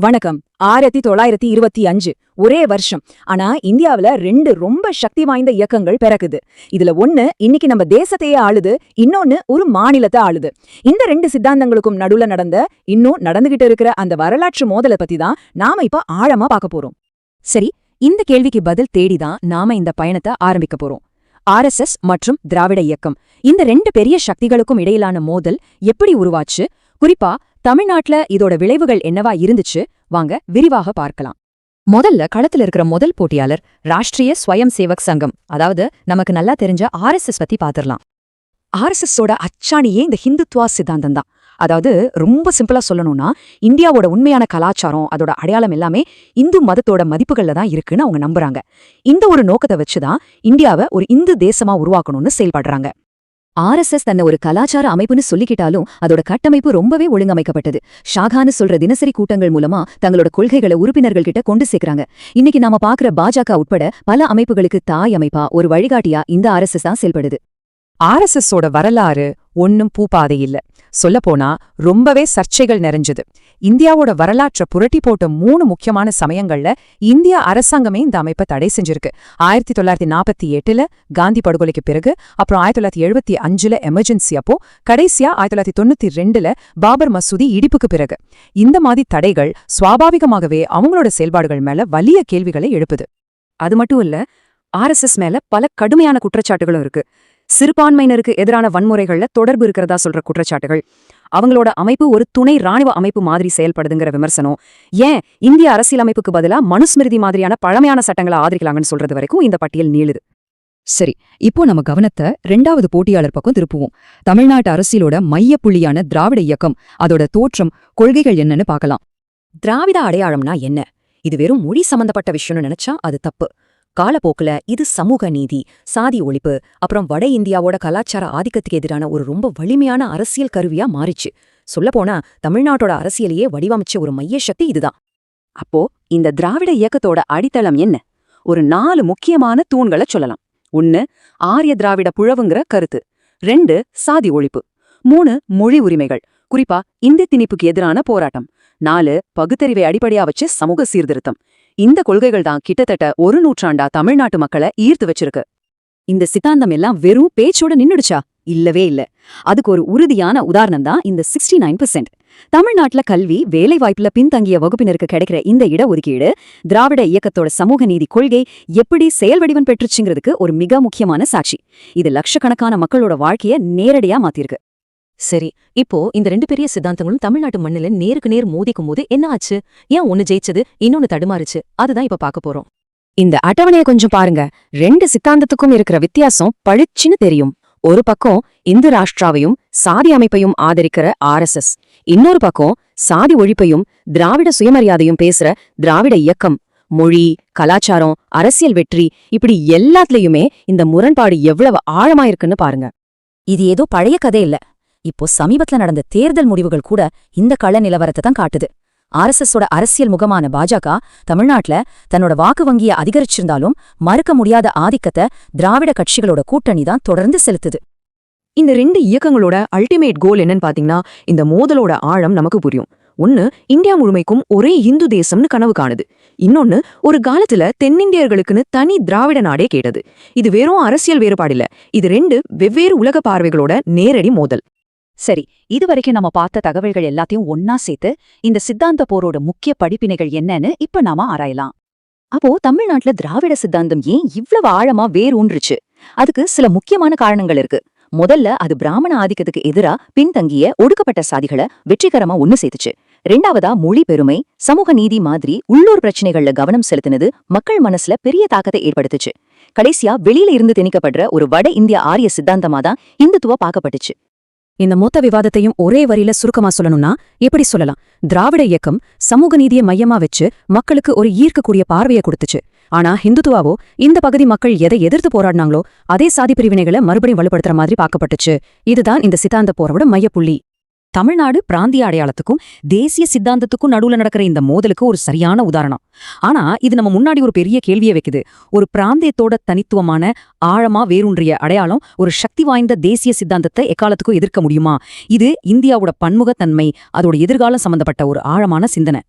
வணக்கம். ஆயிரத்தி தொள்ளாயிரத்தி இருபத்தி அஞ்சு. ஒரே வருஷம். ஆனா இந்தியாவுல ரெண்டு ரொம்ப சக்தி வாய்ந்த இயக்கங்கள் பிறக்குது. இதுல ஒண்ணு இன்னைக்கு நம்ம தேசத்தையே ஆளுது. இன்னொன்னு ஒரு மாநிலத்தை ஆளுது. இந்த ரெண்டு சித்தாந்தங்களுக்கும் நடுவுல நடந்த இன்னும் நடந்துகிட்டு இருக்கிற அந்த வரலாற்று மோதலை பத்தி தான் நாம இப்ப ஆழமா பார்க்க போறோம். சரி இந்த கேள்விக்கு பதில் தேடிதான் நாம இந்த பயணத்தை ஆரம்பிக்க போறோம். ஆர்எஸ்எஸ் மற்றும் திராவிட இயக்கம். இந்த ரெண்டு பெரிய சக்திகளுக்கும் இடையிலான மோதல் எப்படி உருவாச்சு? குறிப்பா தமிழ்நாட்டுல இதோட விளைவுகள் என்னவா இருந்துச்சு? வாங்க விரிவாக பார்க்கலாம். முதல்ல களத்துல இருக்கிற முதல் போட்டியாளர் ராஷ்டிரிய ஸ்வயம் சேவக் சங்கம். அதாவது நமக்கு நல்லா தெரிஞ்ச ஆர்எஸ்எஸ் பத்தி பாத்திரலாம். ஆர்எஸ்எஸோட அச்சாணியே இந்த ஹிந்துத்வா சித்தாந்தம் தான். அதாவது ரொம்ப சிம்பிளா சொல்லணும்னா இந்தியாவோட உண்மையான கலாச்சாரம் அதோட அடையாளம் எல்லாமே இந்து மதத்தோட மதிப்புகள்ல தான் இருக்குன்னு அவங்க நம்புறாங்க. இந்த ஒரு நோக்கத்தை வச்சுதான் இந்தியாவை ஒரு இந்து தேசமா உருவாக்கணும்னு செயல்படுறாங்க. ஆர்எஸ்எஸ் தன்னை ஒரு கலாச்சார அமைப்புன்னு சொல்லிக்கிட்டாலும் அதோட கட்டமைப்பு ரொம்பவே ஒழுங்கமைக்கப்பட்டது. ஷாகான்னு சொல்ற தினசரி கூட்டங்கள் மூலமா தங்களோட கொள்கைகளை உறுப்பினர்கள் கிட்ட கொண்டு சேர்க்கறாங்க. இன்னைக்கு நாம பாக்குற பாஜக உட்பட பல அமைப்புகளுக்கு தாய் அமைப்பா ஒரு வழிகாட்டியா இந்த ஆர்எஸ்எஸ் தான் செயல்படுது. ஆர்எஸ்எஸோட வரலாறு ஒன்னும் பூப்பாதை இல்ல சொல்லப்போனா ரொம்பவே சர்ச்சைகள் நிறைஞ்சது. இந்தியாவோட வரலாற்றை புரட்டி போட்ட மூணு முக்கியமான சமயங்கள்ல இந்திய அரசாங்கமே இந்த அமைப்பை தடை செஞ்சிருக்கு. ஆயிரத்தி தொள்ளாயிரத்தி நாற்பத்தி எட்டுல காந்தி படுகொலைக்கு பிறகு அப்புறம் ஆயிரத்தி தொள்ளாயிரத்தி எழுபத்தி அஞ்சுல எமர்ஜென்சி அப்போ கடைசியா ஆயிரத்தி தொள்ளாயிரத்தி தொண்ணூத்தி ரெண்டுல பாபர் மசூதி இடிப்புக்கு பிறகு. இந்த மாதிரி தடைகள் சுவாபாவிகமாகவே அவங்களோட செயல்பாடுகள் மேல வலிய கேள்விகளை எழுப்புது. அது மட்டும் இல்ல ஆர்எஸ்எஸ் மேல பல கடுமையான குற்றச்சாட்டுகளும் இருக்கு. சிறுபான்மையினருக்கு எதிரான வன்முறைகள்ல தொடர்பு இருக்கிறதா சொல்ற குற்றச்சாட்டுகள். அவங்களோட அமைப்பு ஒரு துணை ராணுவ அமைப்பு மாதிரி செயல்படுதுங்கிற விமர்சனம். ஏன் இந்திய அரசியலமைப்புக்கு பதிலா மனுஸ்மிருதி மாதிரியான பழமையான சட்டங்களை ஆதரிக்கலாங்கன்னு சொல்றது வரைக்கும் இந்த பட்டியல் நீளுது. சரி இப்போ நம்ம கவனத்தை ரெண்டாவது போட்டியாளர் பக்கம் திருப்புவோம். தமிழ்நாட்டு அரசியலோட மையப்புள்ளியான திராவிட இயக்கம் அதோட தோற்றம் கொள்கைகள் என்னன்னு பார்க்கலாம். திராவிட அடையாளம்னா என்ன? இது வெறும் மொழி சம்பந்தப்பட்ட விஷயம்னு நினைச்சா அது தப்பு. காலப்போக்குல இது சமூக நீதி சாதி ஒழிப்பு அப்புறம் வட இந்தியாவோட கலாச்சார ஆதிக்கத்துக்கு எதிரான ஒரு ரொம்ப வலிமையான அரசியல் கருவியா மாறிச்சு. சொல்லப்போனா தமிழ்நாட்டோட அரசியலையே வடிவமைச்ச ஒரு மைய சக்தி இதுதான். அப்போ இந்த திராவிட இயக்கத்தோட அடித்தளம் என்ன? ஒரு நாலு முக்கியமான தூண்களை சொல்லலாம். ஒன்னு ஆரிய திராவிட புழவுங்கிற கருத்து. ரெண்டு சாதி ஒழிப்பு. மூணு மொழி உரிமைகள். குறிப்பா இந்தி திணிப்புக்கு எதிரான போராட்டம். நாலு பகுத்தறிவை அடிப்படையா வச்சு சமூக சீர்திருத்தம். இந்த கொள்கைகள் தான் கிட்டத்தட்ட ஒரு நூற்றாண்டா தமிழ்நாட்டு மக்களை ஈர்த்து வச்சிருக்கு. இந்த சித்தாந்தம் எல்லாம் வெறும் பேச்சோட நின்னுடுச்சா? இல்லவே இல்ல. அதுக்கு ஒரு உறுதியான உதாரணம் தான் இந்த சிக்ஸ்டி நைன் பெர்சென்ட் தமிழ்நாட்டுல கல்வி வேலைவாய்ப்புல பின்தங்கிய வகுப்பினருக்கு கிடைக்கிற இந்த இடஒதுக்கீடு திராவிட இயக்கத்தோட சமூக நீதி கொள்கை எப்படி செயல் வடிவம் பெற்றுச்சுங்கிறதுக்கு ஒரு மிக முக்கியமான சாட்சி. இது லட்சக்கணக்கான மக்களோட வாழ்க்கைய நேரடியா மாத்திருக்கு. சரி இப்போ இந்த ரெண்டு பெரிய சித்தாந்தங்களும் தமிழ்நாட்டு மண்ணில நேருக்கு நேர் மோதிக்கும் போது என்ன ஆச்சு? ஏன் ஒன்னு ஜெயிச்சது இன்னொன்னு தடுமாறுச்சு? அதுதான் இப்ப பார்க்க போறோம். இந்த அட்டவணைய கொஞ்சம் பாருங்க. ரெண்டு சித்தாந்தத்துக்கும் இருக்கிற வித்தியாசம் பளிச்சுன்னு தெரியும். ஒரு பக்கம் இந்து ராஷ்டிராவையும் சாதி அமைப்பையும் ஆதரிக்கிற ஆர்எஸ்எஸ் இன்னொரு பக்கம் சாதி ஒழிப்பையும் திராவிட சுயமரியாதையும் பேசுற திராவிட இயக்கம். மொழி கலாச்சாரம் அரசியல் வெற்றி இப்படி எல்லாத்துலயுமே இந்த முரண்பாடு எவ்வளவு ஆழமா இருக்குன்னு பாருங்க. இது ஏதோ பழைய கதை இல்ல இப்போ சமீபத்துல நடந்த தேர்தல் முடிவுகள் கூட இந்த கள நிலவரத்தை தான் காட்டுது. ஆர்எஸ்எஸோட அரசியல் முகமான பாஜக தமிழ்நாட்டுல தன்னோட வாக்கு வங்கியை அதிகரிச்சிருந்தாலும் மறுக்க முடியாத ஆதிக்கத்தை திராவிட கட்சிகளோட கூட்டணி தான் தொடர்ந்து செலுத்துது. இந்த ரெண்டு இயக்கங்களோட அல்டிமேட் கோல் என்னன்னு பாத்தீங்கன்னா இந்த மோதலோட ஆழம் நமக்கு புரியும். ஒன்னு இந்தியா முழுமைக்கும் ஒரே இந்து தேசம்னு கனவு காணுது. இன்னொன்னு ஒரு காலத்துல தென்னிந்தியர்களுக்குன்னு தனி திராவிட நாடே கேட்டது. இது வெறும் அரசியல் வேறுபாடில்ல. இது ரெண்டு வெவ்வேறு உலக பார்வைகளோட நேரடி மோதல். சரி இதுவரைக்கும் நம்ம பார்த்த தகவல்கள் எல்லாத்தையும் ஒன்னா சேர்த்து இந்த சித்தாந்த போரோட முக்கிய படிப்பினைகள் என்னன்னு இப்ப நாம ஆராயலாம். அப்போ தமிழ்நாட்டுல திராவிட சித்தாந்தம் ஏன் இவ்வளவு ஆழமா வேரூன்றுச்சு? அதுக்கு சில முக்கியமான காரணங்கள் இருக்கு. முதல்ல அது பிராமண ஆதிக்கத்துக்கு எதிரா பின்தங்கிய ஒடுக்கப்பட்ட சாதிகளை வெற்றிகரமா ஒன்னு சேர்த்துச்சு. ரெண்டாவதா மொழி பெருமை சமூக நீதி மாதிரி உள்ளூர் பிரச்சனைகள்ல கவனம் செலுத்தினது மக்கள் மனசுல பெரிய தாக்கத்தை ஏற்படுத்துச்சு. கடைசியா வெளியில இருந்து திணிக்கப்படுற ஒரு வட இந்திய ஆரிய சித்தாந்தமா தான் இந்துத்துவ பார்க்கப்பட்டுச்சு. இந்த மொத்த விவாதத்தையும் ஒரே வரியில சுருக்கமா சொல்லணும்னா எப்படி சொல்லலாம்? திராவிட இயக்கம் சமூக நீதியை மையமா வச்சு மக்களுக்கு ஒரு ஈர்க்கக்கூடிய பார்வையை கொடுத்துச்சு. ஆனா ஹிந்துத்துவாவோ இந்த பகுதி மக்கள் எதை எதிர்த்து போராடினாங்களோ அதே சாதி பிரிவினைகளை மறுபடியும் வலுப்படுத்துற மாதிரி பார்க்கப்பட்டுச்சு. இதுதான் இந்த சித்தாந்த போரோட மையப்புள்ளி. தமிழ்நாடு பிராந்திய அடையாளத்துக்கும் தேசிய சித்தாந்தத்துக்கும் நடுவுல நடக்கிற இந்த மோதலுக்கு ஒரு சரியான உதாரணம். ஆனா இது நம்ம முன்னாடி ஒரு பெரிய கேள்வியை வைக்குது. ஒரு பிராந்தியத்தோட தனித்துவமான ஆழமா வேரூன்றிய அடையாளம் ஒரு சக்தி வாய்ந்த தேசிய சித்தாந்தத்தை எக்காலத்துக்கும் எதிர்க்க முடியுமா? இது இந்தியாவோட பன்முகத்தன்மை அதோட எதிர்காலம் சம்பந்தப்பட்ட ஒரு ஆழமான சிந்தனை.